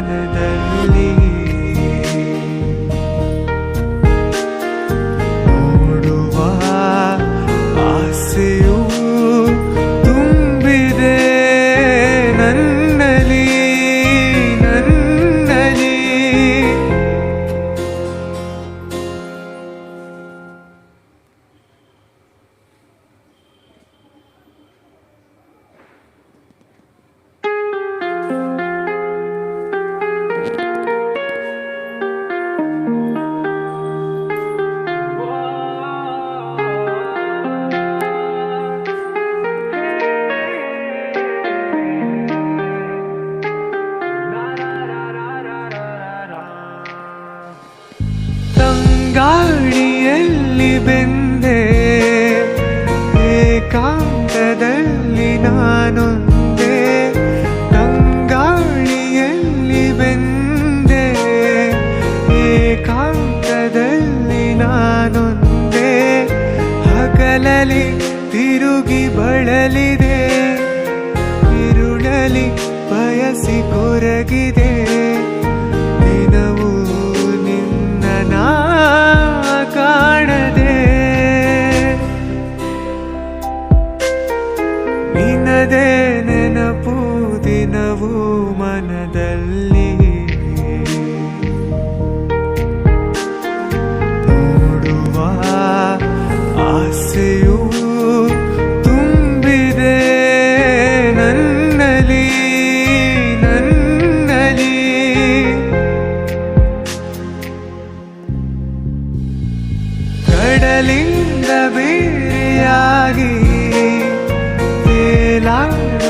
da ನಾನೊಂದೇ ಗಂಗಾಳಿಯಲ್ಲಿ ಬೆಂದೆ ಏಕಾಂತದಲ್ಲಿ ನಾನೊಂದೇ ಹಗಲಲಿ ತಿರುಗಿ ಬಳಲಿದೆ ಇರುಳಲಿ ಬಯಸಿ ಕೊರಗಿ ാകി ഏലാഴുമൂടവാ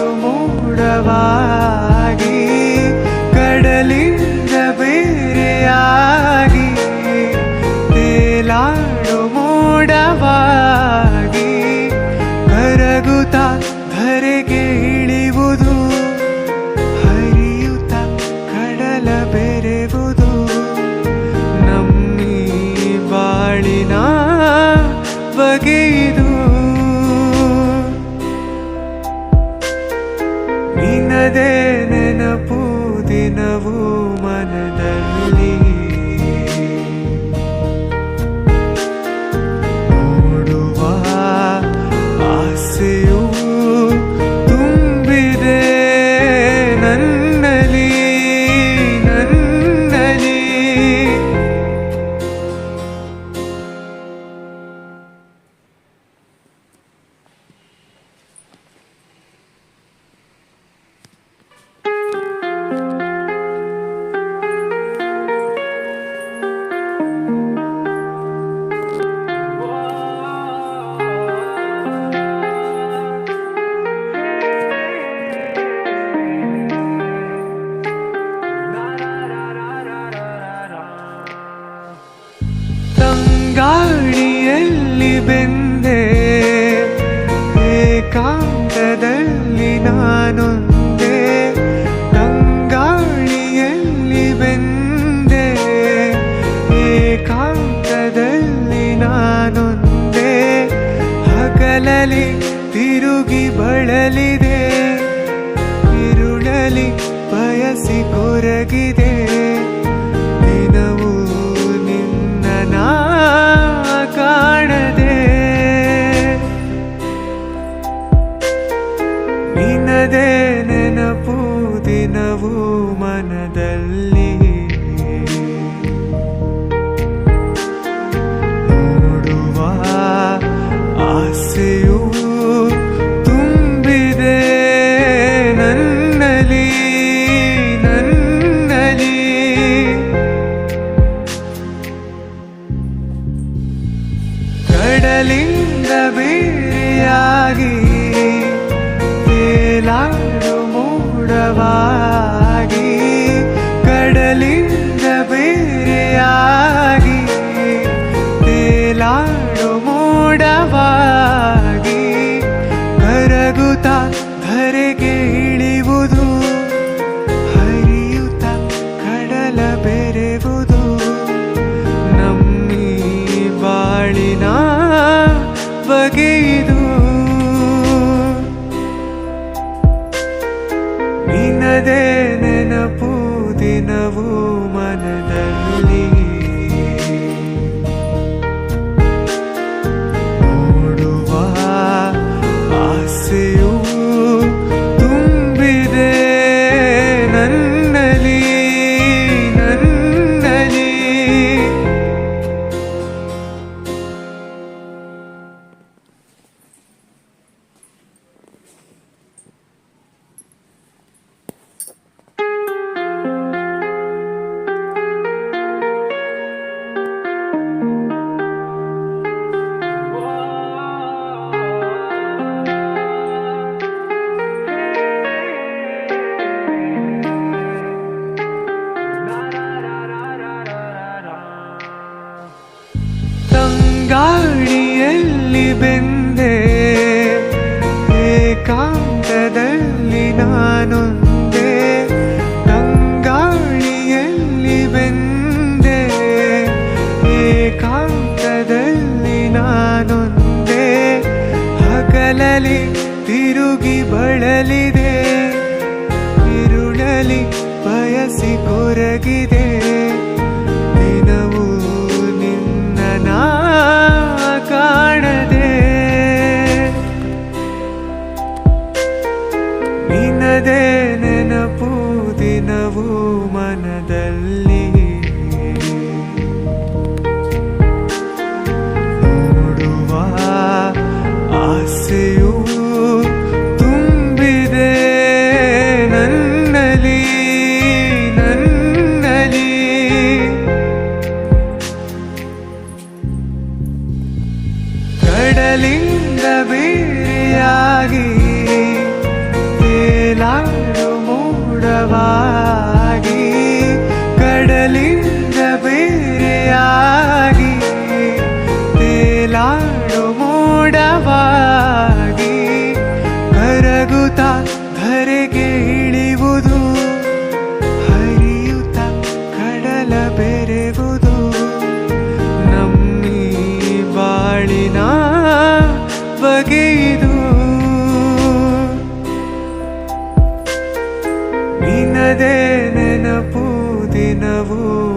ನಾನೊಂದೆ ನಂಗಾಳಿಯಲ್ಲಿ ಬೆಂದೆ ಏಕಾಂತದಲ್ಲಿ ನಾನೊಂದೆ ಹಗಲಲಿ ತಿರುಗಿ ಬಳಲಿದೆ ತಿರುಳಲಿ ಬಯಸಿ ಕೊರಗಿದೆ. இந்த வீரியாகி வேளாண்டு மூடவாகி கடலிந்த வீரியாகி ¡Sigue por aquí, tío! ಲಿಂಗ ಬೇರೆಯಾಗಿ ಏಲಾಡು ಮೂಡವಾಗಿ ಕಡಲಿಂದ ಬೇರೆಯಾಗಿ ಏಲಾಡು ಮೂಡವಾಗಿ ಕರಗುತ್ತ ನಿನ್ನದೇ ನೆನಪು ದಿನವೂ